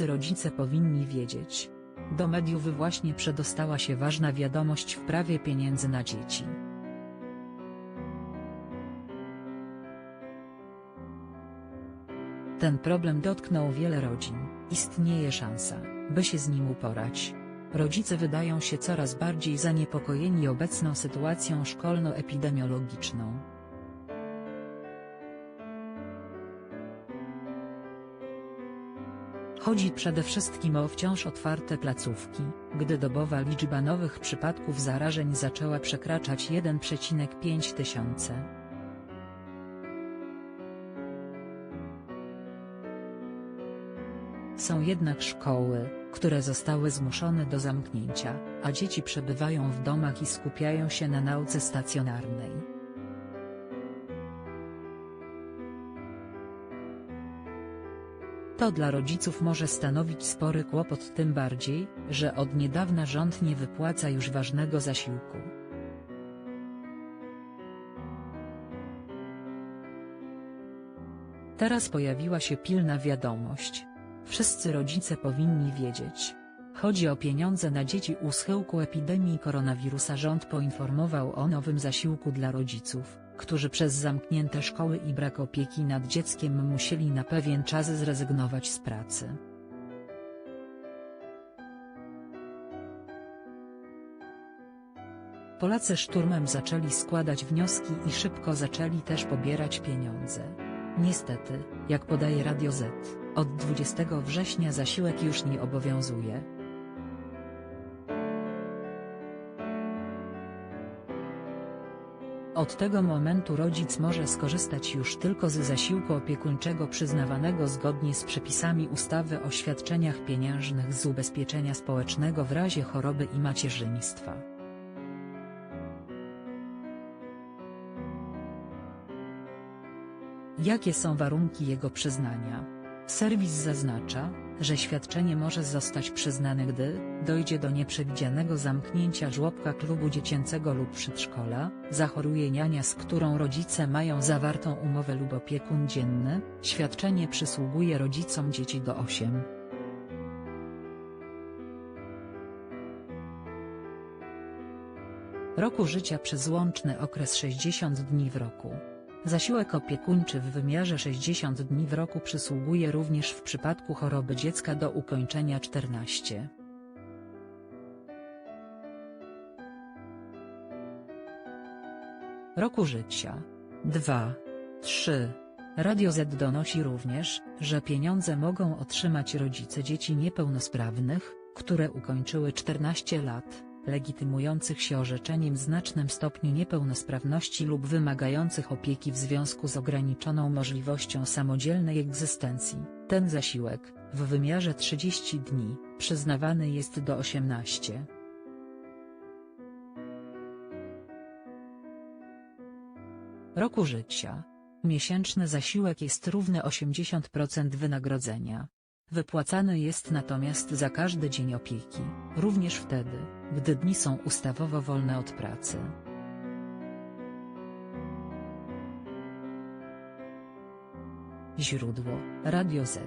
Wszyscy rodzice powinni wiedzieć. Do mediów właśnie przedostała się ważna wiadomość w prawie pieniędzy na dzieci. Ten problem dotknął wiele rodzin, istnieje szansa, by się z nim uporać. Rodzice wydają się coraz bardziej zaniepokojeni obecną sytuacją szkolno-epidemiologiczną. Chodzi przede wszystkim o wciąż otwarte placówki, gdy dobowa liczba nowych przypadków zarażeń zaczęła przekraczać 1,5 tysiące. Są jednak szkoły, które zostały zmuszone do zamknięcia, a dzieci przebywają w domach i skupiają się na nauce stacjonarnej. To dla rodziców może stanowić spory kłopot tym bardziej, że od niedawna rząd nie wypłaca już ważnego zasiłku. Teraz pojawiła się pilna wiadomość. Wszyscy rodzice powinni wiedzieć. Chodzi o pieniądze na dzieci u schyłku epidemii koronawirusa rząd poinformował o nowym zasiłku dla rodziców, którzy przez zamknięte szkoły i brak opieki nad dzieckiem musieli na pewien czas zrezygnować z pracy. Polacy szturmem zaczęli składać wnioski i szybko zaczęli też pobierać pieniądze. Niestety, jak podaje Radio Z, od 20 września zasiłek już nie obowiązuje. Od tego momentu rodzic może skorzystać już tylko z zasiłku opiekuńczego przyznawanego zgodnie z przepisami ustawy o świadczeniach pieniężnych z ubezpieczenia społecznego w razie choroby i macierzyństwa. Jakie są warunki jego przyznania? Serwis zaznacza, że świadczenie może zostać przyznane gdy dojdzie do nieprzewidzianego zamknięcia żłobka klubu dziecięcego lub przedszkola, zachoruje niania z którą rodzice mają zawartą umowę lub opiekun dzienny, świadczenie przysługuje rodzicom dzieci do 8. roku życia przez łączny okres 60 dni w roku. Zasiłek opiekuńczy w wymiarze 60 dni w roku przysługuje również w przypadku choroby dziecka do ukończenia 14. roku życia. 2. 3. Radio Z donosi również, że pieniądze mogą otrzymać rodzice dzieci niepełnosprawnych, które ukończyły 14 lat legitymujących się orzeczeniem znacznym stopniu niepełnosprawności lub wymagających opieki w związku z ograniczoną możliwością samodzielnej egzystencji. Ten zasiłek, w wymiarze 30 dni, przyznawany jest do 18. roku życia. Miesięczny zasiłek jest równy 80% wynagrodzenia. Wypłacany jest natomiast za każdy dzień opieki, również wtedy, gdy dni są ustawowo wolne od pracy. Źródło: Radio Z